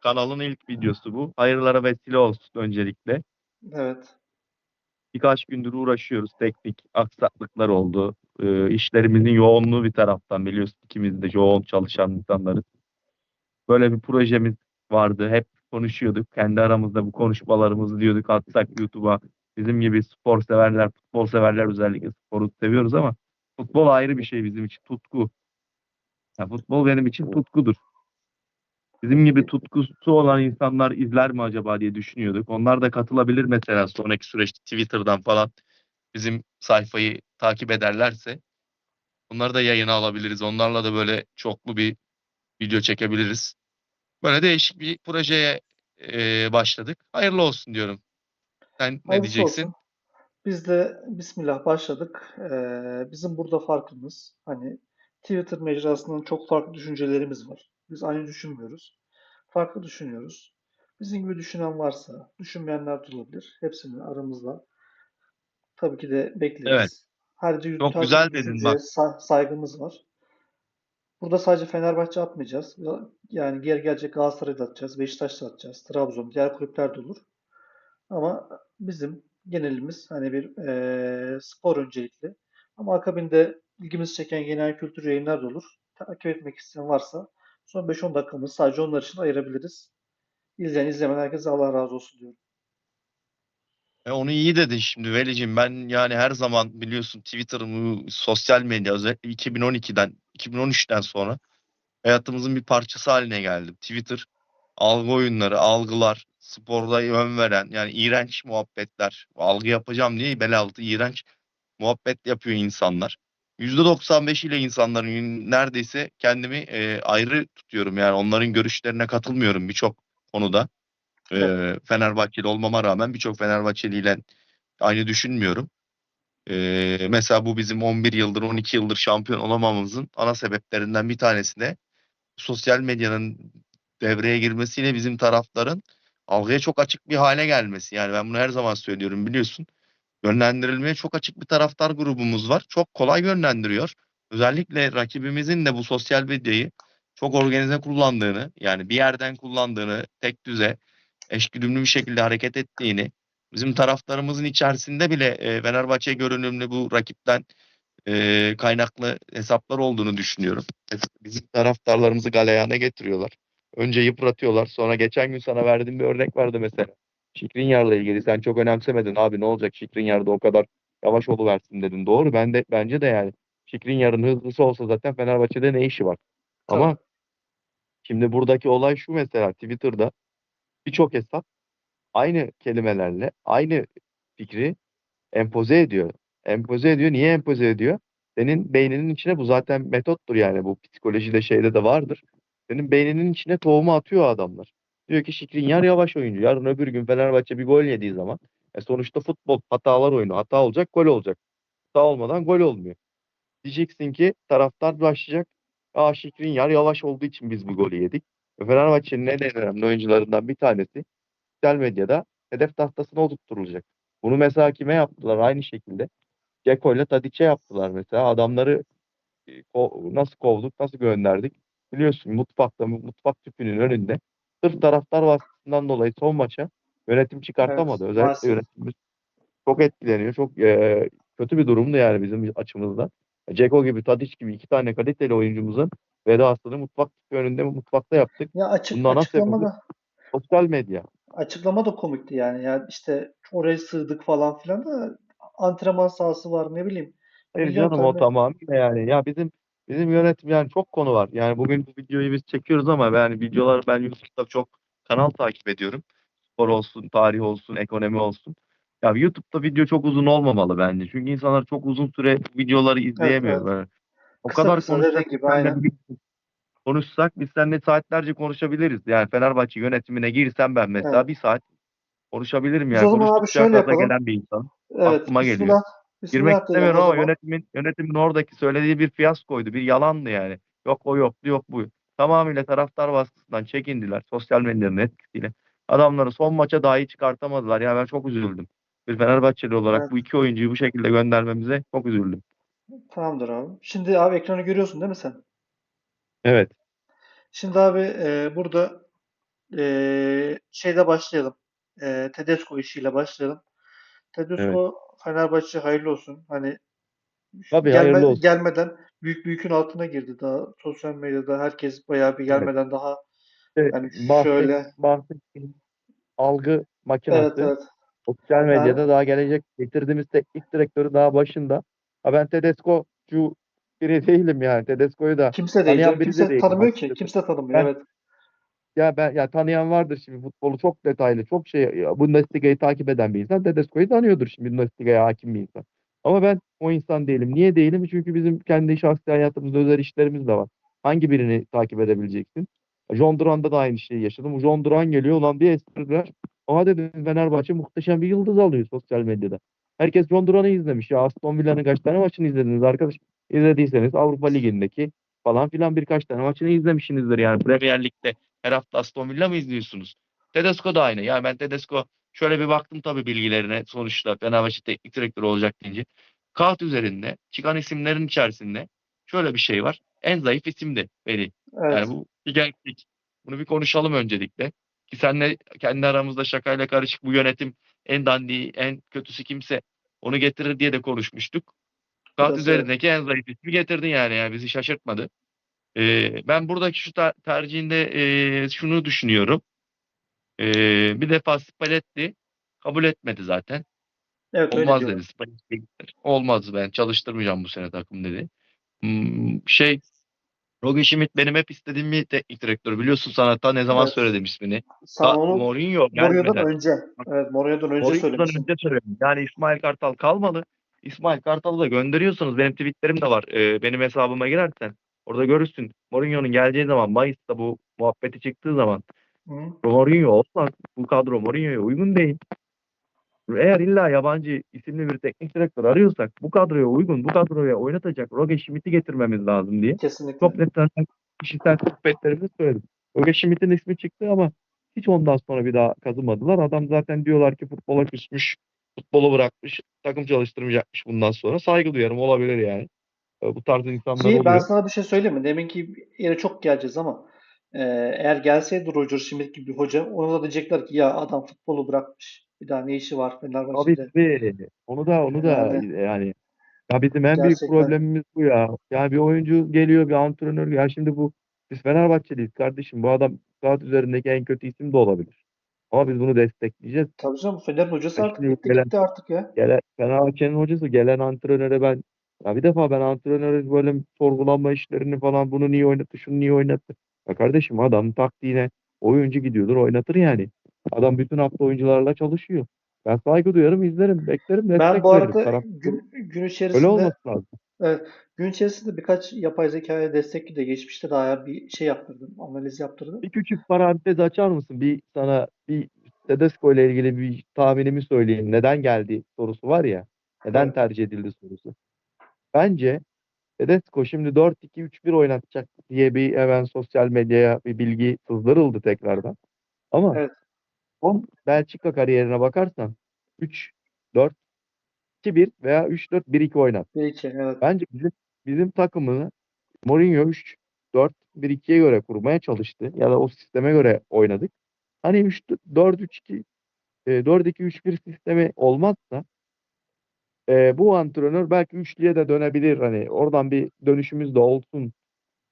kanalın ilk videosu bu. Hayırlara vesile olsun öncelikle. Evet. Birkaç gündür uğraşıyoruz. Teknik aksaklıklar oldu. Ee, işlerimizin yoğunluğu bir taraftan biliyorsun ikimiz de yoğun çalışan insanlarız. Böyle bir projemiz vardı. Hep konuşuyorduk. Kendi aramızda bu konuşmalarımızı diyorduk atsak YouTube'a. Bizim gibi spor severler, futbol severler özellikle sporu seviyoruz ama futbol ayrı bir şey bizim için. Tutku. Ya futbol benim için tutkudur. Bizim gibi tutkusu olan insanlar izler mi acaba diye düşünüyorduk. Onlar da katılabilir mesela sonraki süreçte Twitter'dan falan bizim sayfayı takip ederlerse onları da yayına alabiliriz. Onlarla da böyle çoklu bir video çekebiliriz. Böyle değişik bir projeye eee, başladık. Hayırlı olsun diyorum. Sen ne Hayırlısı diyeceksin? olsun. Biz de Bismillah başladık. Ee, bizim burada farkımız hani Twitter mecrasından çok farklı düşüncelerimiz var. Biz aynı düşünmüyoruz. Farklı düşünüyoruz. Bizim gibi düşünen varsa, düşünmeyenler de olabilir. Hepsini aramızda tabii ki de bekleriz. Evet. Ayrıca Çok güzel dedin bak. sa- saygımız var. Burada sadece Fenerbahçe atmayacağız. Yani geri gelecek Galatasaray'da atacağız, Beşiktaş'ta atacağız, Trabzon, diğer kulüpler de olur. Ama bizim genelimiz hani bir eee, spor öncelikli. Ama akabinde ilgimizi çeken genel kültür yayınlar da olur. Takip etmek isteyen varsa son 5-10 dakikamızı sadece onlar için ayırabiliriz. İzleyen izlemeyen herkese Allah razı olsun diyorum. E onu iyi dedin şimdi Veli'cim. Ben yani her zaman biliyorsun Twitter'ımı, sosyal medya özellikle 2012'den, 2013'ten sonra hayatımızın bir parçası haline geldim. Twitter algı oyunları, algılar, sporda yön veren yani iğrenç muhabbetler. Algı yapacağım diye bel altı iğrenç muhabbet yapıyor insanlar. %95 ile insanların neredeyse kendimi e, ayrı tutuyorum yani onların görüşlerine katılmıyorum birçok konuda. E. Fenerbahçeli olmama rağmen birçok Fenerbahçeli ile aynı düşünmüyorum. E, mesela bu bizim 11 yıldır 12 yıldır şampiyon olamamamızın ana sebeplerinden bir tanesi de sosyal medyanın devreye girmesiyle bizim tarafların algıya çok açık bir hale gelmesi. Yani ben bunu her zaman söylüyorum biliyorsun. Yönlendirilmeye çok açık bir taraftar grubumuz var. Çok kolay yönlendiriyor. Özellikle rakibimizin de bu sosyal medyayı çok organize kullandığını, yani bir yerden kullandığını, tek düze, eşgüdümlü bir şekilde hareket ettiğini, bizim taraftarımızın içerisinde bile e, Fenerbahçe görünümlü bu rakipten e, kaynaklı hesaplar olduğunu düşünüyorum. Bizim taraftarlarımızı galeyana getiriyorlar. Önce yıpratıyorlar. Sonra geçen gün sana verdiğim bir örnek vardı mesela. Şikrinyar'la ilgili sen çok önemsemedin abi ne olacak Şikrinyar'da o kadar yavaş oluversin dedin. Doğru ben de bence de yani Şikrinyar'ın hızlısı olsa zaten Fenerbahçe'de ne işi var? Ama Tabii. şimdi buradaki olay şu mesela Twitter'da birçok hesap aynı kelimelerle aynı fikri empoze ediyor. Empoze ediyor. Niye empoze ediyor? Senin beyninin içine bu zaten metottur yani bu psikolojide şeyde de vardır. Senin beyninin içine tohumu atıyor adamlar. Diyor ki Şikrinyar yavaş oyuncu. Yarın öbür gün Fenerbahçe bir gol yediği zaman e sonuçta futbol hatalar oyunu. Hata olacak, gol olacak. Hata olmadan gol olmuyor. Diyeceksin ki taraftar başlayacak. Aa Şikrinyar yavaş olduğu için biz bu golü yedik. Ve Fenerbahçe'nin en önemli oyuncularından bir tanesi sosyal medyada hedef tahtasına oturtturulacak. Bunu mesela kime yaptılar? Aynı şekilde. Ceko ile Tadiç'e yaptılar mesela. Adamları e, nasıl kovduk, nasıl gönderdik? Biliyorsun mutfakta, mutfak tüpünün önünde. Sırf taraftar baskısından dolayı son maça yönetim çıkartamadı. Evet, Özellikle maalesef. yönetimimiz çok etkileniyor. Çok e, kötü bir durumdu yani bizim açımızdan. Ceko gibi, Tadiç gibi iki tane kaliteli oyuncumuzun vedasını mutfak önünde mutfakta yaptık. Ya açık Bunun ana açıklama da sosyal medya. açıklama da komikti yani. Ya işte oraya sığdık falan filan da antrenman sahası var ne bileyim. Hayır Milyon canım o tane tamamıyla yani. Ya bizim bizim yönetim yani çok konu var. Yani bugün bu videoyu biz çekiyoruz ama yani videolar ben YouTube'da çok kanal takip ediyorum. Spor olsun, tarih olsun, ekonomi olsun. Ya YouTube'da video çok uzun olmamalı bence. Çünkü insanlar çok uzun süre videoları evet izleyemiyor. evet. Böyle. O Kısa kadar kısa konuşacak gibi biz aynen. konuşsak biz seninle saatlerce konuşabiliriz. Yani Fenerbahçe yönetimine girsem ben mesela Evet. bir saat konuşabilirim Biz yani. o zaman abi şöyle yapalım. gelen bir insan. Evet. Aklıma geliyor. Girmek istemiyorum ama yönetimin yönetimin oradaki söylediği bir fiyaskoydu. Bir yalandı yani. Yok o yoktu, yok bu. Tamamıyla taraftar baskısından çekindiler. Sosyal medyanın etkisiyle. Adamları son maça dahi çıkartamadılar. Ya ben çok üzüldüm. Bir Fenerbahçeli olarak Evet. bu iki oyuncuyu bu şekilde göndermemize çok üzüldüm. Tamamdır abi. Şimdi abi ekranı görüyorsun değil mi sen? Evet. Şimdi abi e, burada Ee, şeyle başlayalım. Ee, Tedesco işiyle başlayalım. Tedesco Fenerbahçe hayırlı olsun. Hani Tabii gelme, hayırlı olsun. gelmeden büyük bir yükün altına girdi daha. Sosyal medyada herkes bayağı bir gelmeden daha İşte yani bahset- şöyle bahsettiğim algı evet makinası evet. sosyal Yani- medyada daha gelecek getirdiğimiz teknik direktörü daha başında. Ha ben Tedesco'cu biri değilim yani. Tedesco'yu da Kimse değil biri de Kimse değilim tanımıyor ki. Kimse tanımıyor. Ben- Evet. Ya ben ya tanıyan vardır şimdi futbolu çok detaylı, çok şey Bundesliga'yı takip eden bir insan Tedesco'yu tanıyordur şimdi Bundesliga'ya hakim bir insan. Ama ben o insan değilim. Niye değilim? Çünkü bizim kendi şahsi hayatımızda özel işlerimiz de var. Hangi birini takip edebileceksin? John Duran'da da aynı şeyi yaşadım. John Duran geliyor ulan bir espriler. Aha dedim Fenerbahçe muhteşem bir yıldız alıyor sosyal medyada. Herkes John Duran'ı izlemiş ya. Aston Villa'nın kaç tane maçını izlediniz arkadaş? İzlediyseniz Avrupa Ligi'ndeki falan filan birkaç tane maçını izlemişsinizdir yani. Premier Lig'de her hafta Aston Villa mı izliyorsunuz? Tedesco da aynı. Ya ben Tedesco şöyle bir baktım tabii bilgilerine sonuçta Fenerbahçe teknik direktörü olacak deyince. Kağıt üzerinde çıkan isimlerin içerisinde şöyle bir şey var. En zayıf isimdi Veli. Evet. Yani bu bir gerçek. Bunu bir konuşalım öncelikle. Ki senle kendi aramızda şakayla karışık bu yönetim en dandiği, en kötüsü kimse onu getirir diye de konuşmuştuk. Kağıt Biraz üzerindeki en zayıf ismi getirdin yani. yani bizi şaşırtmadı. Ee, ben buradaki şu ter- tercihinde ee, şunu düşünüyorum. Ee, bir defa Spalletti kabul etmedi zaten. Evet öyle Olmaz diyor. dedi. Spalletti gider. Olmaz ben çalıştırmayacağım bu sene takım dedi. Hmm, şey Roger Schmidt benim hep istediğim bir teknik direktör. Biliyorsun sana ta ne zaman Evet. söyledim ismini. Sen Ta onu Mourinho gelmeden. Mourinho'dan önce. Evet Mourinho'dan önce Mourinho'dan söylemişsin. önce söyledim. Yani İsmail Kartal kalmalı. İsmail Kartal'ı da gönderiyorsanız benim tweetlerim de var. Ee, benim hesabıma girersen orada görürsün. Mourinho'nun geleceği zaman Mayıs'ta bu muhabbeti çıktığı zaman Hı. Mourinho olsa bu kadro Mourinho'ya uygun değil. Eğer illa yabancı isimli bir teknik direktör arıyorsak bu kadroya uygun, bu kadroya oynatacak Roger Schmidt'i getirmemiz lazım diye Kesinlikle. çok net kişisel sohbetlerimde söyledim. Roger Schmidt'in ismi çıktı ama hiç ondan sonra bir daha kazımadılar. Adam zaten diyorlar ki futbola küsmüş, futbolu bırakmış, takım çalıştırmayacakmış bundan sonra. Saygı duyarım olabilir yani. Ee, Bu tarz insanlar Ki ben oluyor. sana bir şey söyleyeyim mi? Deminki yere çok geleceğiz ama e, eğer gelseydi Roger Schmidt gibi bir hoca ona da diyecekler ki ya adam futbolu bırakmış. Bir daha ne işi var Fenerbahçe'de? tabii. Onu da onu da Yani- yani ya bizim en büyük Gerçekten. problemimiz bu ya. Yani bir oyuncu geliyor, bir antrenör ya şimdi bu biz Fenerbahçeliyiz kardeşim. Bu adam kağıt üzerindeki en kötü isim de olabilir. Ama biz bunu destekleyeceğiz. Tabii canım Fener'in hocası artık gelen- gitti artık ya. Gelen Fenerbahçe'nin hocası gelen antrenöre ben ya bir defa ben antrenöre böyle sorgulanma işlerini falan bunu niye oynattı, şunu niye oynattı. Ya kardeşim adam taktiğine oyuncu gidiyordur oynatır yani. Adam bütün hafta oyuncularla çalışıyor. Ben saygı duyarım, izlerim, beklerim, Ben bu arada Taraf- gün, gün Öyle içerisinde olması lazım. evet, gün içerisinde birkaç yapay zekaya destekli de geçmişte daha bir şey yaptırdım. Analiz yaptırdım. Bir küçük parantez açar mısın? Bir sana bir Tedesco ile ilgili bir tahminimi söyleyeyim. Neden geldi sorusu var ya. Neden Evet. tercih edildi sorusu. Bence Tedesco şimdi 4-2-3-1 oynatacak diye bir hemen sosyal medyaya bir bilgi sızdırıldı tekrardan. Ama Evet. son Belçika kariyerine bakarsan 3-4-2-1 veya 3-4-1-2 oynat. Belki evet. Bence bizim bizim takımını Mourinho 3 4 1 2'ye göre kurmaya çalıştı ya da o sisteme göre oynadık. Hani 3 4 3 2 4 2 3 1 sistemi olmazsa e, bu antrenör belki üçlüye de dönebilir. Hani oradan bir dönüşümüz de olsun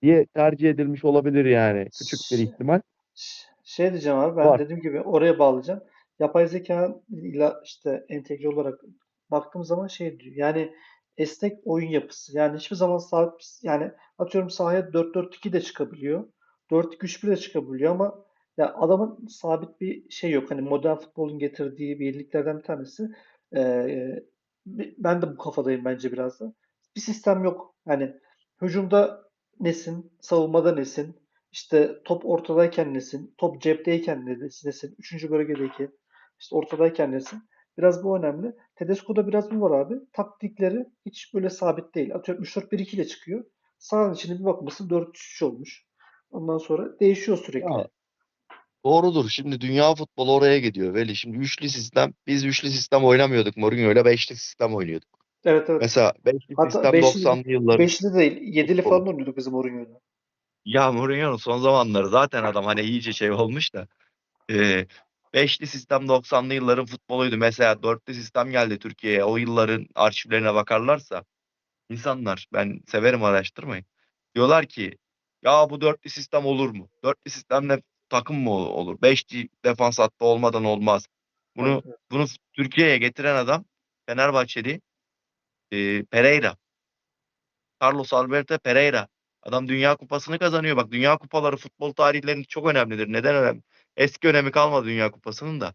diye tercih edilmiş olabilir yani. Küçük bir ihtimal. Şey diyeceğim abi ben Var. dediğim gibi oraya bağlayacağım. Yapay zeka ile işte entegre olarak baktığım zaman şey diyor. Yani esnek oyun yapısı. Yani hiçbir zaman sabit yani atıyorum sahaya 4-4-2 de çıkabiliyor. 4-2-3-1 de çıkabiliyor ama ya adamın sabit bir şey yok. Hani modern futbolun getirdiği birliklerden bir tanesi. Ee, ben de bu kafadayım bence biraz da. Bir sistem yok. Hani hücumda nesin, savunmada nesin, işte top ortadayken nesin, top cepteyken nesin, üçüncü bölgedeki işte ortadayken nesin. Biraz bu önemli. Tedesco'da biraz bu var abi. Taktikleri hiç böyle sabit değil. Atıyorum 3-4-1-2 ile çıkıyor. Sağın içine bir bakmışsın 4-3-3 olmuş. Ondan sonra değişiyor sürekli. Ya, Doğrudur. Şimdi dünya futbolu oraya gidiyor Veli. Şimdi üçlü sistem, biz üçlü sistem oynamıyorduk. Mourinho ile beşli sistem oynuyorduk. Evet evet. Mesela beşli Hatta sistem beşli- 90'lı yılların. Beşli değil. Yedili futbolu. falan oynuyorduk bizim Mourinho'da. Ya Mourinho'nun son zamanları zaten adam hani iyice şey olmuş da. Ee, beşli sistem 90'lı yılların futboluydu. Mesela dörtlü sistem geldi Türkiye'ye. O yılların arşivlerine bakarlarsa insanlar ben severim araştırmayı. Diyorlar ki ya bu dörtlü sistem olur mu? Dörtlü sistemle takım mı ol- olur? Beşli defans hattı olmadan olmaz. Bunu Evet, bunu Türkiye'ye getiren adam Fenerbahçeli e, Pereira. Carlos Alberto Pereira. Adam Dünya Kupası'nı kazanıyor. Bak Dünya Kupaları futbol tarihlerinde çok önemlidir. Neden önemli? Eski önemi kalmadı Dünya Kupası'nın da.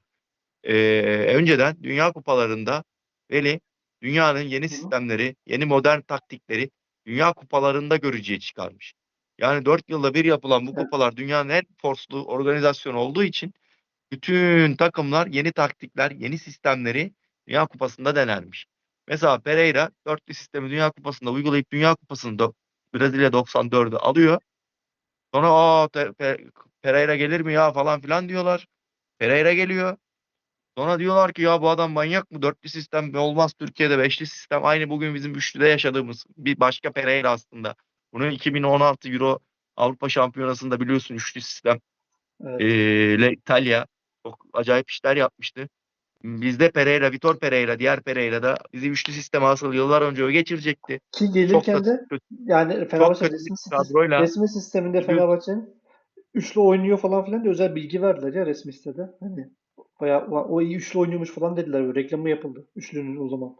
Ee, önceden Dünya Kupalarında Veli dünyanın yeni sistemleri, yeni modern taktikleri Dünya Kupalarında görücüye çıkarmış. Yani 4 yılda bir yapılan bu kupalar dünyanın en forslu organizasyonu olduğu için bütün takımlar yeni taktikler, yeni sistemleri Dünya Kupası'nda denermiş. Mesela Pereira dörtlü sistemi Dünya Kupası'nda uygulayıp Dünya Kupası'nı da Brezilya 94'ü alıyor. Sonra aa Pereira gelir mi ya falan filan diyorlar. Pereira geliyor. Sonra diyorlar ki ya bu adam manyak mı? Dörtlü sistem olmaz Türkiye'de beşli sistem. Aynı bugün bizim üçlüde yaşadığımız bir başka Pereira aslında. Bunu 2016 Euro Avrupa Şampiyonası'nda biliyorsun üçlü sistem Evet. eee, ile İtalya çok acayip işler yapmıştı. Bizde Pereira, Vitor Pereira, diğer Pereira da bizi üçlü sisteme asıl yıllar önce o geçirecekti. Ki Çok gelirken da de kötü, yani çok Fenerbahçe resmi, kadroyla resmi sisteminde. Fenerbahçe'nin üçlü oynuyor falan filan diye özel bilgi verdiler ya resmi sitede. Hani bayağı "Ulan o iyi üçlü oynuyormuş falan dediler. Böyle reklamı yapıldı. Üçlünün o zaman.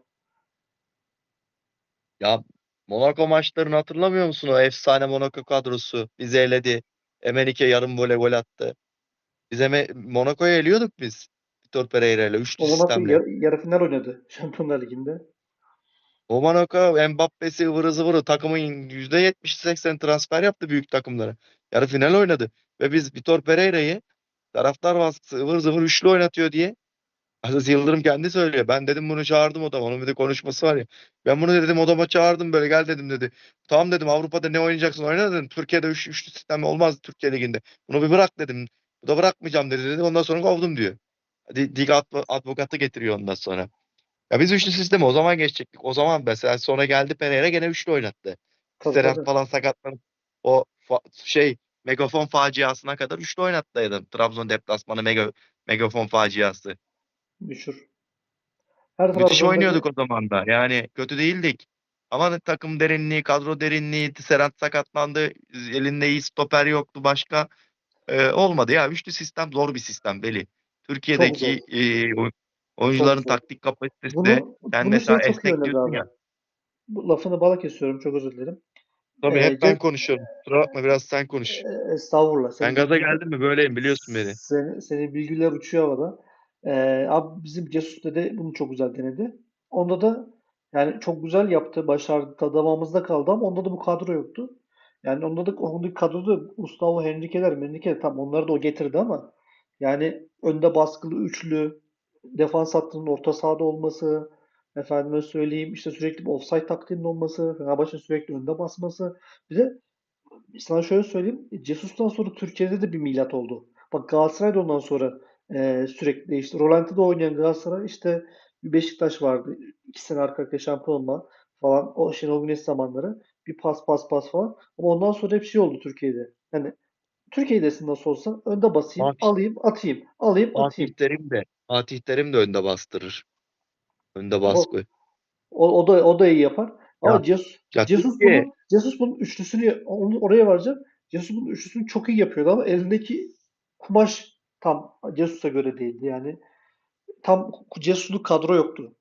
Ya Monaco maçlarını hatırlamıyor musun? O efsane Monaco kadrosu bizi eledi. Emenike yarım vole gol attı. Biz Monaco'yu eliyorduk biz. Vitor Pereira ile üçlü O Monaco sistemle. yar- yarı final oynadı Şampiyonlar Ligi'nde. O Monaco Mbappe'si ıvırı zıvırı takımın %70-80 transfer yaptı büyük takımlara. Yarı final oynadı. Ve biz Vitor Pereira'yı taraftar baskısı ıvır zıvır üçlü oynatıyor diye Aziz Yıldırım kendi söylüyor. Ben dedim bunu çağırdım odama. Onun bir de konuşması var ya. Ben bunu dedim odama çağırdım böyle gel dedim dedi. Tamam dedim Avrupa'da ne oynayacaksın oyna dedim. Türkiye'de üç, üçlü sistem olmaz Türkiye Ligi'nde. Bunu bir bırak dedim. Bu da bırakmayacağım dedi dedi. Ondan sonra kovdum diyor. Di- Lig adv- advokatı getiriyor ondan sonra. Ya biz üçlü sistemi o zaman geçecektik. O zaman mesela sonra geldi Pereira gene üçlü oynattı. Serhat falan sakatlanıp o şey megafon faciasına kadar üçlü oynattı. Trabzon deplasmanı mega, megafon faciası. Meşhur. Her Müthiş Trabzon'daki oynuyorduk o zaman da. Yani kötü değildik. Ama takım derinliği, kadro derinliği, Serhat sakatlandı. Elinde iyi stoper yoktu başka. Ee, olmadı ya. Üçlü sistem zor bir sistem Beli. çok. Türkiye'deki e, oy- Çok oyuncuların zor. taktik kapasitesi de Bunu sen bunu mesela şey çok iyi esnek diyorsun abi. ya. Bu lafını bala kesiyorum. Çok özür dilerim. Tabii Ee, hep ben Cem konuşuyorum. Kusura bakma biraz sen konuş. e, estağfurullah. Ben Senin gaza geldim mi böyleyim biliyorsun beni. senin, senin bilgiler uçuyor havada. Ee, abi bizim Cesus de bunu çok güzel denedi. Onda da yani çok güzel yaptı, başardı, tadamamızda kaldı ama onda da bu kadro yoktu. Yani onda da ondaki kadroda Gustavo Henrique'ler, Menrique'ler tam onları da o getirdi ama yani önde baskılı üçlü, defans hattının orta sahada olması, efendime söyleyeyim işte sürekli bir offside taktiğinin olması, Fenerbahçe'nin sürekli önde basması. Bir de sana şöyle söyleyeyim. Cesus'tan sonra Türkiye'de de bir milat oldu. Bak Galatasaray da ondan sonra e, sürekli değişti. Rolanti'de oynayan Galatasaray işte bir Beşiktaş vardı. İki sene arka arkaya şampiyon olma falan. O Şenol Güneş zamanları. Bir pas pas pas falan. Ama ondan sonra hep şey oldu Türkiye'de. Yani Türkiye'desin nasıl olsa önde basayım, Fatih, alayım, atayım. Alayım, Fatih atayım. Terim de Fatih Terim de önde bastırır. Önde baskı. o, o da o da iyi yapar. Ama Ya, Jesus, ya Türkiye bunun Jesus bunun üçlüsünü onu oraya varacağım. Jesus bunun üçlüsünü çok iyi yapıyordu ama elindeki kumaş tam Jesus'a göre değildi. Yani tam Jesus'luk kadro yoktu.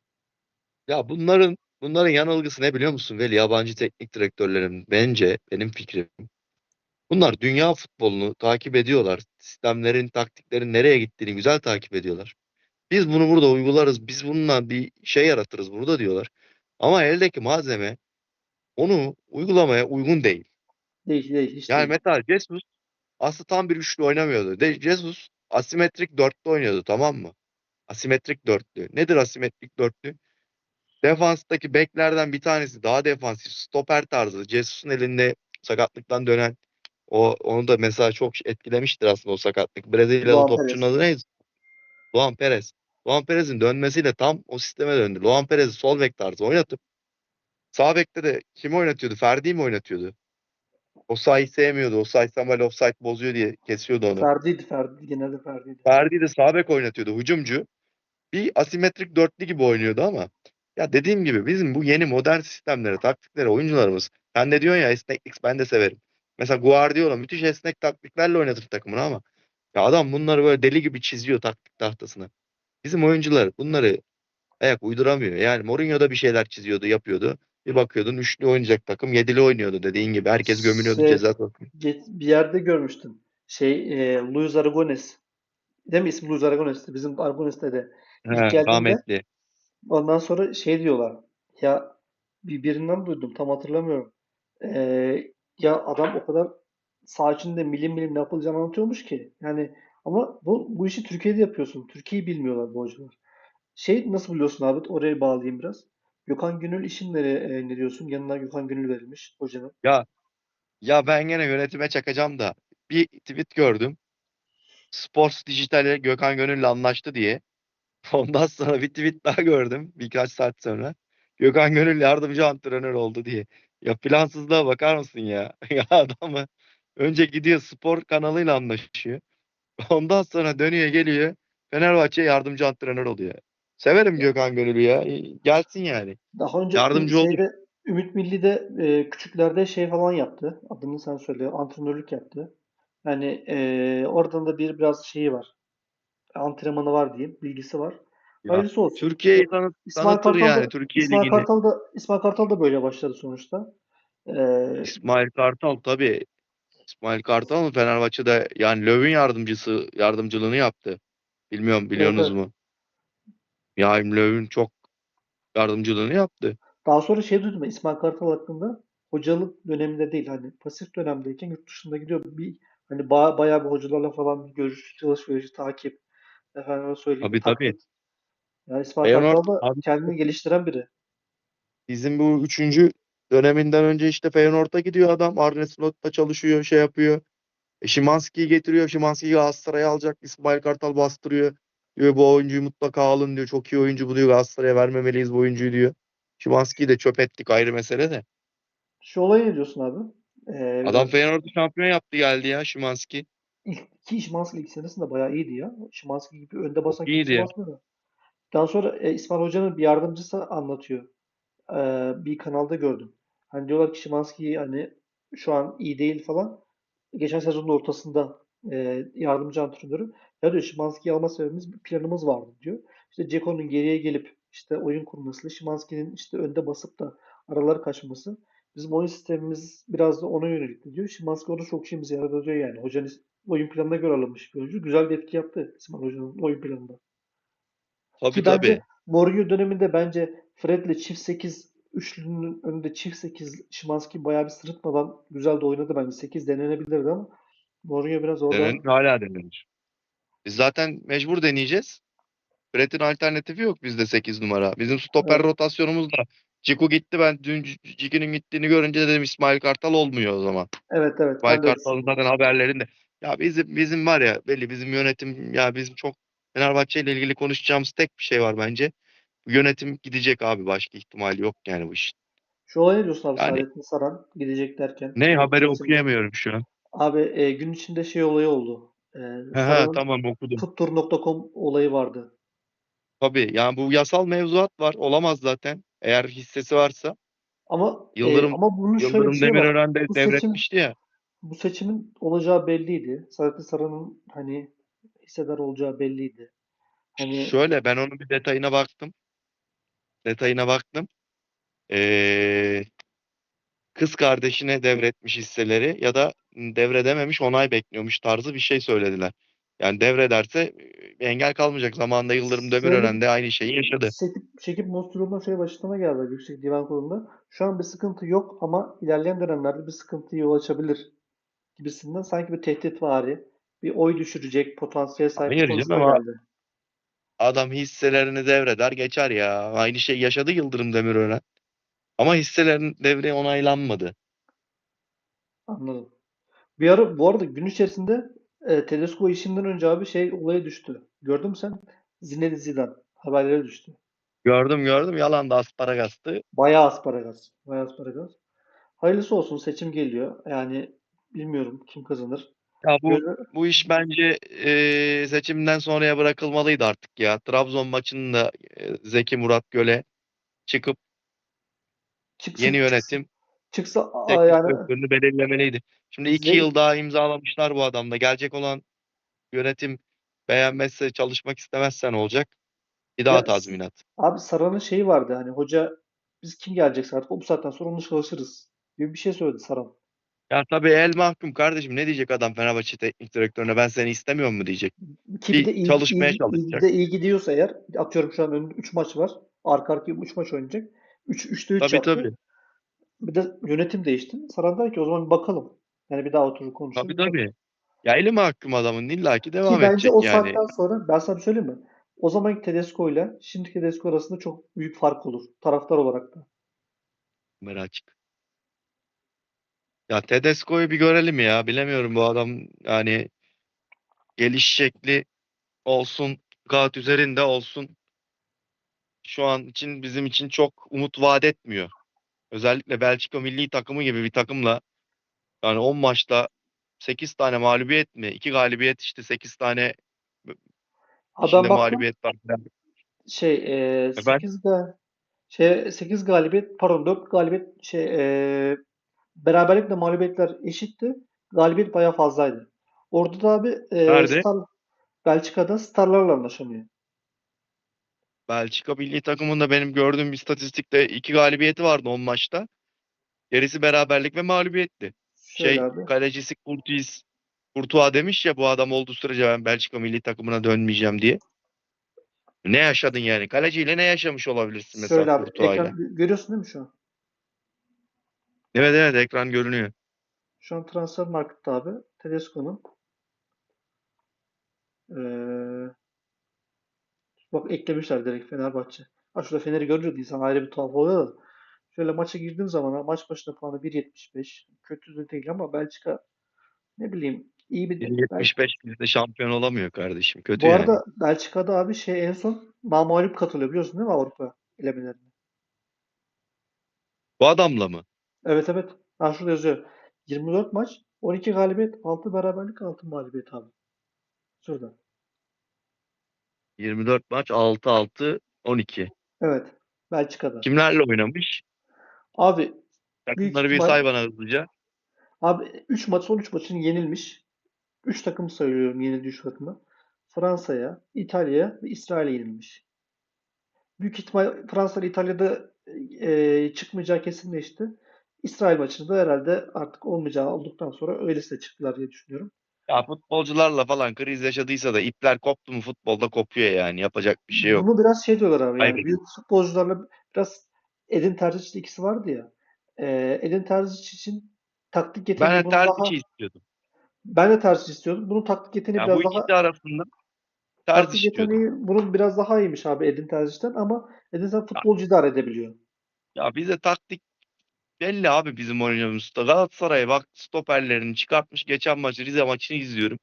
Ya bunların bunların yanılgısı ne biliyor musun Veli? Yabancı teknik direktörlerin bence benim fikrim. Bunlar dünya futbolunu takip ediyorlar. Sistemlerin, taktiklerin nereye gittiğini güzel takip ediyorlar. Biz bunu burada uygularız. Biz bununla bir şey yaratırız burada diyorlar. Ama eldeki malzeme onu uygulamaya uygun değil. Değil, değil, hiç Yani değil. mesela Jesus aslında tam bir üçlü oynamıyordu. De Jesus asimetrik dörtlü oynuyordu tamam mı? Asimetrik dörtlü. Nedir asimetrik dörtlü? Defanstaki beklerden bir tanesi daha defansif stoper tarzı. Jesus'un elinde sakatlıktan dönen o onu da mesela çok etkilemiştir aslında o sakatlık. Brezilyalı Luan topçunun Perez. adı neydi? Luan Perez. Luan Perez'in dönmesiyle tam o sisteme döndü. Luan Perez'i sol bek tarzı oynatıp sağ bekte de kimi oynatıyordu? Ferdi'yi mi oynatıyordu? Osayi sevmiyordu. Osayi Samuel offside bozuyor diye kesiyordu onu. Ferdi'ydi Ferdi. Genelde Ferdi'ydi. Ferdi de sağ bek oynatıyordu. Hücumcu. Bir asimetrik dörtlü gibi oynuyordu ama ya dediğim gibi bizim bu yeni modern sistemlere, taktiklere oyuncularımız sen de diyorsun ya esneklik ben de severim. Mesela Guardiola müthiş esnek taktiklerle oynatır takımını ama ya adam bunları böyle deli gibi çiziyor taktik tahtasına. Bizim oyuncular bunları ayak uyduramıyor. Yani Mourinho da bir şeyler çiziyordu, yapıyordu. Bir bakıyordun üçlü oynayacak takım yedili oynuyordu dediğin gibi. Herkes gömülüyordu Şey- ceza sahasına. Ge- Bir yerde görmüştüm. Şey, e, Luis Aragones. Değil mi? İsmi Luis Aragones'ti. Bizim Aragones'te de. İlk He, rahmetli. Ondan sonra şey diyorlar. Ya bir birinden duydum. Tam hatırlamıyorum. Ee, ya adam o kadar saha içinde milim milim ne yapılacağını anlatıyormuş ki. Yani ama bu, bu işi Türkiye'de yapıyorsun. Türkiye'yi bilmiyorlar bu hocalar. Şey nasıl biliyorsun abi? Oraya bağlayayım biraz. Gökhan Gönül işin nereye, e, ne diyorsun? Yanına Gökhan Gönül verilmiş hocanın. Ya ben gene yönetime çakacağım da bir tweet gördüm. Sports Dijital'e Gökhan Gönül'le anlaştı diye. Ondan sonra bir tweet daha gördüm birkaç saat sonra. Gökhan Gönül yardımcı antrenör oldu diye. Ya plansızlığa bakar mısın ya? Ya adamı önce gidiyor spor kanalıyla anlaşıyor. Ondan sonra dönüyor geliyor Fenerbahçe yardımcı antrenör oluyor. Severim Gökhan Gönül'ü ya. Gelsin yani. Daha önce Yardımcı şeyde, Ümit Milli'de e, küçüklerde şey falan yaptı. Adını sen söyle. Antrenörlük yaptı. Yani e, oradan da bir biraz şeyi var. Antrenmanı var diyeyim. Bilgisi var. Ya, Hayırlısı olsun. Türkiye'yi tanıt, İsmail Kartal da, yani Türkiye İsmail Ligi'ni. Kartal da İsmail Kartal da böyle başladı sonuçta. E, İsmail Kartal tabii. İsmail Kartal Fenerbahçe'de yani Löw'ün yardımcısı yardımcılığını yaptı. Bilmiyorum biliyorsunuz evet. mu? Yaim Löw'ün çok yardımcılığını yaptı. daha sonra şey duydum İsmail Kartal hakkında. Hocalık döneminde değil hani pasif dönemdeyken yurt dışında gidiyor bir hani ba- bayağı bir hocalarla falan bir görüş, alışveriş, takip efendime söyleyeyim Tabii, tabii. taklit. Yani İsmail Feyenoord- Kartal da abi- kendini geliştiren biri. Bizim bu üçüncü döneminden önce işte Feyenoord'a gidiyor adam. Arne Slot'ta çalışıyor, şey yapıyor. E, Szymański'yi getiriyor. Szymański'yi Galatasaray'a alacak. İsmail Kartal bastırıyor. Diyor bu oyuncuyu mutlaka alın diyor. Çok iyi oyuncu bu diyor. Galatasaray'a vermemeliyiz bu oyuncuyu diyor. Szymański'yi de çöp ettik ayrı mesele de. Şu olaya ne diyorsun abi? Ee, Adam Feyenoord'u şampiyon yaptı geldi ya Szymański. ilk iki Szymański ilk senesinde bayağı iyiydi ya. Szymański gibi önde basan İyiydi kimse ya. basmıyordu. Daha sonra e, İsmail Hoca'nın bir yardımcısı anlatıyor. Ee, bir kanalda gördüm. Hani diyorlar ki Szymański hani şu an iyi değil falan. Geçen sezonun ortasında e, yardımcı antrenörü. Ya diyor Szymański'yi alma sebebimiz bir planımız vardı diyor. İşte Ceko'nun geriye gelip işte oyun kurması, Szymański'nin işte önde basıp da araları kaçması. Bizim oyun sistemimiz biraz da ona yönelikti diyor. Szymański orada çok işimize yaradı diyor yani. Hocanın oyun planına göre alınmış bir oyuncu. Güzel bir etki yaptı İsmail Hoca'nın oyun planında. Tabii Ki tabii. Mourinho döneminde bence Fred'le çift 8 üçlünün önünde çift 8 Szymański bayağı bir sırıtmadan güzel de oynadı bence. 8 denenebilirdi ama Mourinho biraz oradan Denenir, hala denenir. Biz zaten mecbur deneyeceğiz. Fred'in alternatifi yok bizde 8 numara. Bizim stoper Evet. rotasyonumuz da Ciku gitti. Ben dün C- Ciki'nin gittiğini görünce dedim İsmail Kartal olmuyor o zaman. evet evet İsmail Kartal'ın zaten haberlerinde. Ya bizim bizim var ya belli bizim yönetim ya bizim çok Fenerbahçe ile ilgili konuşacağımız tek bir şey var bence. Bu yönetim gidecek abi. Başka ihtimal yok yani bu iş. Şu olaya ne diyorsun abi Yani- Saadettin Saran gidecek derken? Ne haberi Kesinlikle. okuyamıyorum şu an. Abi e, gün içinde şey olayı oldu. E, He Saran'ın tamam okudum. Tuttur.com olayı vardı. Tabii yani bu yasal mevzuat var. Olamaz zaten. Eğer hissesi varsa. Ama e, Yıldırım- ama bunun şöyle bir Yıldırım şey. Demirören de Bu seçim- devretmişti ya. Bu seçimin olacağı belliydi. Saadettin Saran'ın hani hissedar olacağı belliydi. Hani Şöyle ben onun bir detayına baktım. Detayına baktım. Ee, kız kardeşine devretmiş hisseleri ya da devredememiş onay bekliyormuş tarzı bir şey söylediler. Yani devrederse bir engel kalmayacak. Zamanında Yıldırım Demirören de aynı şeyi yaşadı. Sekip, Şekip Mosturum'dan şöyle bir açıklama geldi Yüksek Divan Kurulu'nda. Şu an bir sıkıntı yok ama ilerleyen dönemlerde bir sıkıntıya yol açabilir gibisinden sanki bir tehditvari, bir oy düşürecek potansiyel sahip Hayır canım ama- geldi. Adam hisselerini devreder geçer ya. Aynı şey yaşadı Yıldırım Demirören. Ama hisselerin devre onaylanmadı. Anladım. Bir ara bu arada gün içerisinde e, Tedesco işinden önce abi şey olaya düştü. Gördün mü sen? Zinedine Zidane haberlere düştü. Gördüm gördüm yalan da asparagastı. Bayağı asparagas. Bayağı asparagas. Hayırlısı olsun seçim geliyor. Yani bilmiyorum kim kazanır. Ya bu bu iş bence eee, seçimden sonraya bırakılmalıydı artık ya. Trabzon maçını da eee, Zeki Murat Göle çıkıp çıksın yeni yönetim çıksa teknik yani direktörünü belirlemeliydi. Şimdi iki Ze- yıl daha imzalamışlar bu adamla. Gelecek olan yönetim beğenmezse, çalışmak istemezse ne olacak? Bir daha ya tazminat. abi Saran'ın şeyi vardı hani hoca biz kim gelecekse artık o bu saatten sonra onu çalışırız gibi bir şey söyledi Saran. Ya tabii el mahkum kardeşim. Ne diyecek adam Fenerbahçe teknik direktörüne? Ben seni istemiyorum mu diyecek. Ki bir de iyi, çalışmaya iyi, çalışacak. de iyi gidiyorsa eğer atıyorum şu an önünde 3 maç var. Arka arkaya 3 maç oynayacak. 3 3'te 3 Tabii yaptı. tabii. Bir de yönetim değişti. Saran der ki o zaman bir bakalım. Yani bir daha oturup konuşalım. Tabii tabii. Ya eli mahkum adamın illaki Ki devam bence edecek o yani. saatten sonra ben sana bir söyleyeyim mi? O zamanki Tedesco ile şimdiki Tedesco arasında çok büyük fark olur. Taraftar olarak da. Kamera açık. Ya Tedesco'yu bir görelim ya. Bilemiyorum bu adam yani geliş şekli olsun, kağıt üzerinde olsun. Şu an için bizim için çok umut vaat etmiyor. Özellikle Belçika milli takımı gibi bir takımla yani 10 maçta 8 tane mağlubiyet mi? 2 galibiyet işte 8 tane ben baktım mağlubiyet var. şey e, Ben 8 ga şey 8 galibiyet pardon 4 galibiyet şey e, beraberlikle mağlubiyetler eşitti. Galibiyet bayağı fazlaydı. Orada da abi e, nerede? Star Belçika'da starlarla anlaşamıyor. Belçika milli takımında benim gördüğüm bir statistikte 2 galibiyeti vardı 10 maçta. Gerisi beraberlik ve mağlubiyetti. Şöyle Şey abi. kalecisi Courtois, Courtois demiş ya bu adam olduğu sürece ben Belçika milli takımına dönmeyeceğim diye. Ne yaşadın yani? Kaleciyle ne yaşamış olabilirsin mesela Söyle abi. Courtois'la? Ekran gö- görüyorsun değil mi şu an? Evet evet ekran görünüyor. Şu an transfer markette abi. Tedesco'nun eee bak eklemişler direkt Fenerbahçe. Ha şurada Fener'i görünce insan ayrı bir tuhaf oluyor da. Şöyle maça girdiğim zaman maç başına puanı 1.75. Kötü de değil ama Belçika ne bileyim iyi bir Bel- 75 bizde şampiyon olamıyor kardeşim. Kötü Bu yani. arada Belçika'da abi şey en son namağlup katılıyor biliyorsun değil mi Avrupa elemelerine? Bu adamla mı? Evet evet. Ha şurada yazıyor. 24 maç, 12 galibiyet, 6 beraberlik, 6 mağlubiyet abi. Şurada. 24 maç 6-6 12. Evet. Belçika'da. Kimlerle oynamış? Abi Takımları bir say bana hızlıca. abi 3 maç son 3 maçın yenilmiş. 3 takım sayıyorum yenildiği 3 takımı. Fransa'ya, İtalya'ya ve İsrail'e yenilmiş. Büyük ihtimal Fransa ile İtalya'da e, çıkmayacağı kesinleşti. İsrail maçında herhalde artık olmayacağı olduktan sonra öylesine çıktılar diye düşünüyorum. Ya futbolcularla falan kriz yaşadıysa da ipler koptu mu futbolda kopuyor yani. Yapacak bir şey yok. Bunu biraz şey diyorlar abi yani Kaybediyor. büyük futbolcularla biraz Edin Terzic ikisi vardı ya. E, Edin Terzic için taktik yeteneği Ben de bunun daha istiyordum. ben de Terzic istiyordum. Bunun taktik yeteneği Ya biraz bu daha ikisi arasında Terzic taktik istiyordum. yeteneği bunun biraz daha iyiymiş abi Edin Terzic'ten ama Edin Ya, futbolcu idare edebiliyor. ya bize taktik belli abi bizim oynadığımız. Galatasaray'a bak stoperlerini çıkartmış. Geçen maçı Rize maçını izliyorum.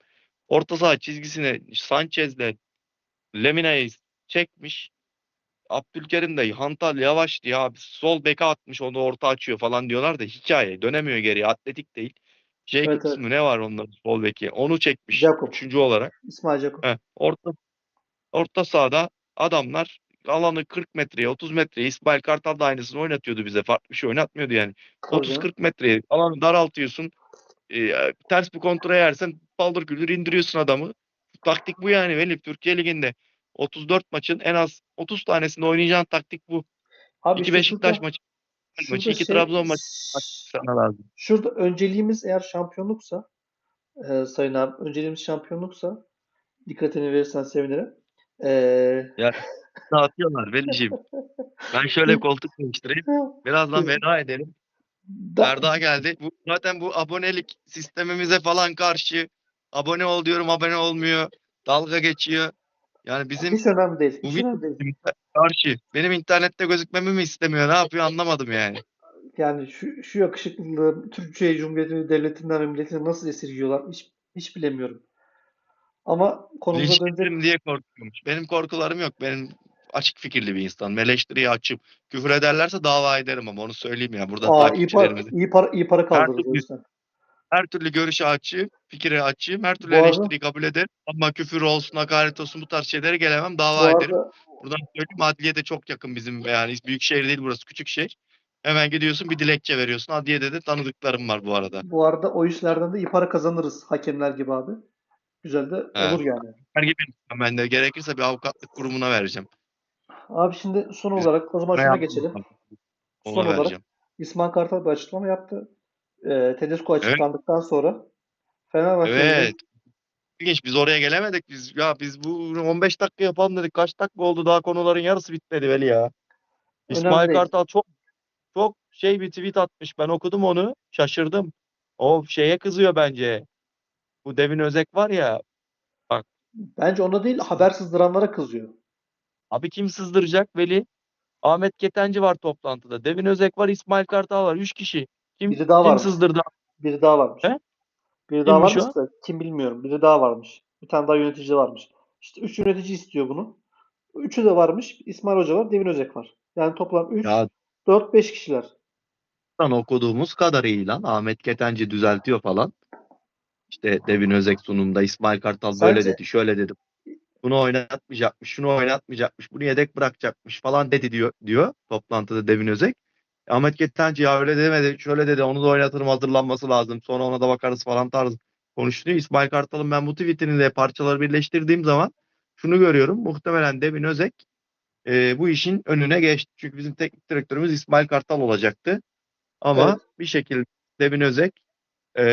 Orta saha çizgisine Sanchez'le Lemina'yı çekmiş. Abdülkerim de hantal yavaş diye abi sol beke atmış onu orta açıyor falan diyorlar da hikaye dönemiyor geriye atletik değil. Evet Jacobs evet. ne var onların sol beki onu çekmiş Jakob. üçüncü olarak. İsmail Jakob. Heh, orta orta sahada adamlar alanı 40 metreye 30 metreye İsmail Kartal da aynısını oynatıyordu bize farklı bir şey oynatmıyordu yani. Tabii canım. 30-40 metreye alanı daraltıyorsun e, ters bir kontra yersen paldır küldür indiriyorsun adamı. Taktik bu yani Velip Türkiye Ligi'nde 34 maçın en az 30 tanesinde oynayacağın taktik bu. Abi İki Beşiktaş şurada maçı, maçı, şurada iki şey Trabzon maçı sana lazım. şurada önceliğimiz eğer şampiyonluksa e, Sayın abi önceliğimiz şampiyonluksa dikkatini verirsen sevinirim. E, Ya dağıtıyorlar Velicim. Ben şöyle koltuk değiştireyim. Birazdan veda edelim. da, Erda geldi. Bu, zaten bu abonelik sistemimize falan karşı abone ol diyorum abone olmuyor. Dalga geçiyor. Yani bizim hiç önemli değil. bu Hiç önemli değil. karşı. Benim internette gözükmemi mi istemiyor? Ne yapıyor anlamadım yani. Yani şu, şu yakışıklılığı Türkiye Cumhuriyeti Devleti'nden ve nasıl esirgiyorlar hiç, hiç bilemiyorum. Ama konumuza dönecek. diye korkuyormuş. Benim korkularım yok. Benim açık fikirli bir insanım. Eleştiriyi açıp küfür ederlerse dava ederim ama onu söyleyeyim ya. Burada Aa iyi para, iyi para, iyi para Her kaldırırız yüzden. Her türlü görüşe açığım, fikire açığım. Her türlü Bu arada- eleştiriyi kabul ederim. Ama küfür olsun, hakaret olsun bu tarz şeylere gelemem. Bu Dava ederim. arada Buradan söyleyeyim adliye de çok yakın bizim yani büyük şehir değil burası küçük şehir. Hemen gidiyorsun bir dilekçe veriyorsun. Adliyede de tanıdıklarım var bu arada. bu arada o işlerden de iyi para kazanırız hakemler gibi abi. Güzel de Evet. olur yani. Her gibi ben de gerekirse bir avukatlık kurumuna vereceğim. Abi şimdi son Evet. olarak o zaman şuna geçelim. Son olarak vereceğim. İsmail Kartal bir açıklama yaptı. Ee, Tedesco açıklandıktan sonra Fenerbahçe'nin Evet. İlginç biz oraya gelemedik. Biz ya biz bu 15 dakika yapalım dedik. Kaç dakika oldu daha konuların yarısı bitmedi Veli ya. Önemli İsmail değil. Kartal çok çok şey bir tweet atmış. Ben okudum onu. Şaşırdım. O şeye kızıyor bence. Bu Devin Özek var ya. bence ona değil haber sızdıranlara kızıyor. Abi kim sızdıracak Veli? Ahmet Ketenci var toplantıda. Devin Özek var, İsmail Kartal var. Üç kişi. Kim, Biri daha kim varmış. sızdırdı? Biri daha varmış. He? Biri daha Kimmiş varmış da kim bilmiyorum. Biri daha varmış. Bir tane daha yönetici varmış. İşte üç yönetici istiyor bunu. Üçü de varmış. İsmail Hoca var, Devin Özek var. Yani toplam 3, Ya 4, 5 kişiler. Lan okuduğumuz kadarıyla Ahmet Ketenci düzeltiyor falan. İşte Devin Özek sunumda İsmail Kartal böyle dedi, şöyle dedi. Bunu oynatmayacakmış, şunu oynatmayacakmış, bunu yedek bırakacakmış falan dedi diyor diyor toplantıda Devin Özek. Ahmet Ketenci ya öyle demedi, şöyle dedi, onu da oynatırım hazırlanması lazım. Sonra ona da bakarız falan tarzı konuşuyor. İsmail Kartal'ın ben bu tweetini de parçaları birleştirdiğim zaman şunu görüyorum. Muhtemelen Devin Özek e, bu işin önüne geçti. Çünkü bizim teknik direktörümüz İsmail Kartal olacaktı. Ama Evet. bir şekilde Devin Özek e,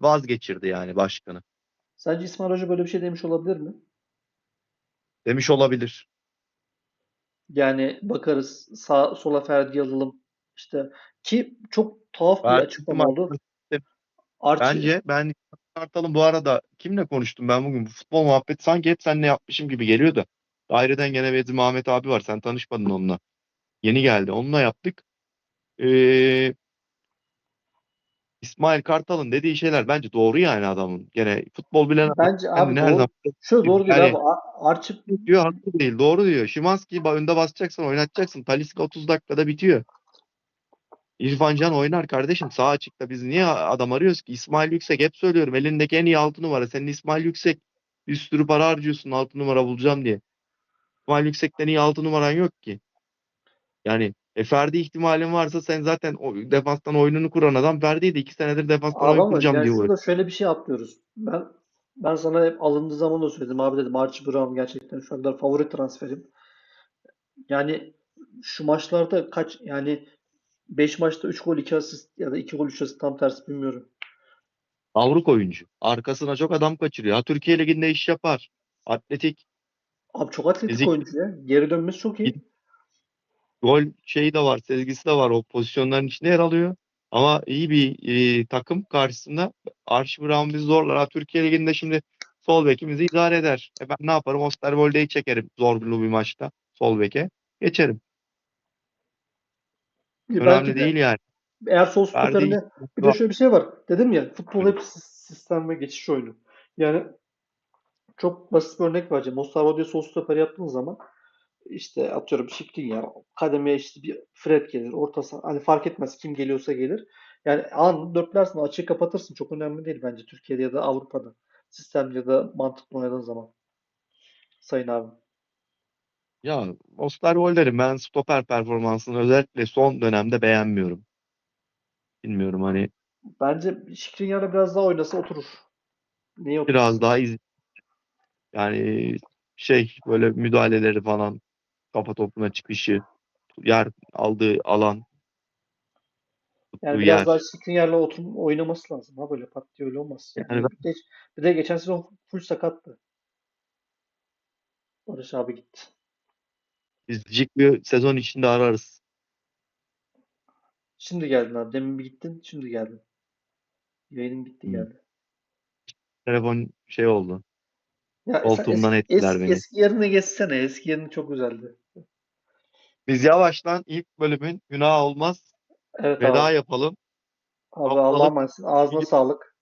vazgeçirdi yani başkanı. Sence İsmail Hoca böyle bir şey demiş olabilir mi? Demiş olabilir. Yani bakarız sağ sola Ferdi alalım. İşte ki çok tuhaf bir Ben açıklama ihtimal- oldu. Archie, Bence ben Kartal'ın bu arada kimle konuştum ben bugün? Bu futbol muhabbeti sanki hep seninle yapmışım gibi geliyor da. Daireden gene Vezim Ahmet abi var. Sen tanışmadın onunla. Yeni geldi. Onunla yaptık. Ee, İsmail Kartal'ın dediği şeyler bence doğru yani adamın. Gene futbol bilen adam bence abi kendini her doğru, zaman şöyle doğru değil Yani- abi. Ar- Archie diyor haklı değil. Doğru diyor. Şimanski'yi önde basacaksan oynatacaksın. Talisca 30 dakikada bitiyor. İrfan Can oynar kardeşim sağ açıkta. Biz niye adam arıyoruz ki? İsmail Yüksek hep söylüyorum. Elindeki en iyi 6 numara. Senin İsmail Yüksek. Bir sürü para harcıyorsun 6 numara bulacağım diye. İsmail Yüksek'ten iyi 6 numaran yok ki. Yani e, Ferdi ihtimalin varsa sen zaten o defanstan oyununu kuran adam Ferdi'ydi. 2 senedir defanstan Abi oyun ama kuracağım yani diyor. şurada şöyle bir şey atlıyoruz. Ben ben sana hep alındığı zaman da söyledim abi dedim Archie Brown gerçekten şu anda favori transferim. Yani şu maçlarda kaç yani 5 maçta 3 gol 2 asist ya da 2 gol 3 asist tam tersi bilmiyorum. Avruk oyuncu. Arkasına çok adam kaçırıyor. Ha, Türkiye Ligi'nde iş yapar. Atletik. Abi çok atletik Fizik- oyuncu ya. Geri dönmesi çok iyi. Gol şeyi de var, sezgisi de var. O pozisyonların içinde yer alıyor. Ama iyi bir e, takım karşısında Archie Brown bizi zorlar. Ha, Türkiye Ligi'nde şimdi sol bekimizi idare eder. E ben ne yaparım? Osterwolde'yi çekerim zorlu bir maçta sol beke. Geçerim. Belki Önemli de değil yani. eğer sol Ferdi stoperine bir de şöyle bir şey var. Dedim ya futbol hep sis- sistem ve geçiş oyunu. Yani çok basit bir örnek vereceğim. Osterwolde'ye sol stoper yaptığın zaman işte atıyorum Skriniar kademeye işte bir Fred gelir. Orta saha hani fark etmez kim geliyorsa gelir. Yani an dörtlersin açığı kapatırsın. Çok önemli değil bence Türkiye'de ya da Avrupa'da. Sistem ya da mantıklı oynadığın zaman. Sayın abi. Ya Osterwolde'nin ben stoper performansını özellikle son dönemde beğenmiyorum. Bilmiyorum hani Bence Skriniar'la biraz daha oynasa oturur. Niye oturur? biraz daha iz yani şey böyle müdahaleleri falan kafa topuna çıkışı yer aldığı alan Yani biraz yer. daha Skriniar'la oynaması lazım. Ha böyle pat diye öyle olmaz. Yani bir, de, bir de geçen sezon full sakattı. Barış abi gitti. Biz Cikli'yi sezon içinde ararız. Şimdi geldin abi. Demin bir gittin, şimdi geldin. Yayının bitti Hmm. geldi. Telefon şey oldu. Ya Koltuğumdan eski, ettiler eski, beni. eski yerine geçsene. Eski yerin çok güzeldi. Biz yavaştan ilk bölümün günah olmaz Evet veda abi. yapalım. Abi Haftalık Allah'a emanet. Ağzına sağlık.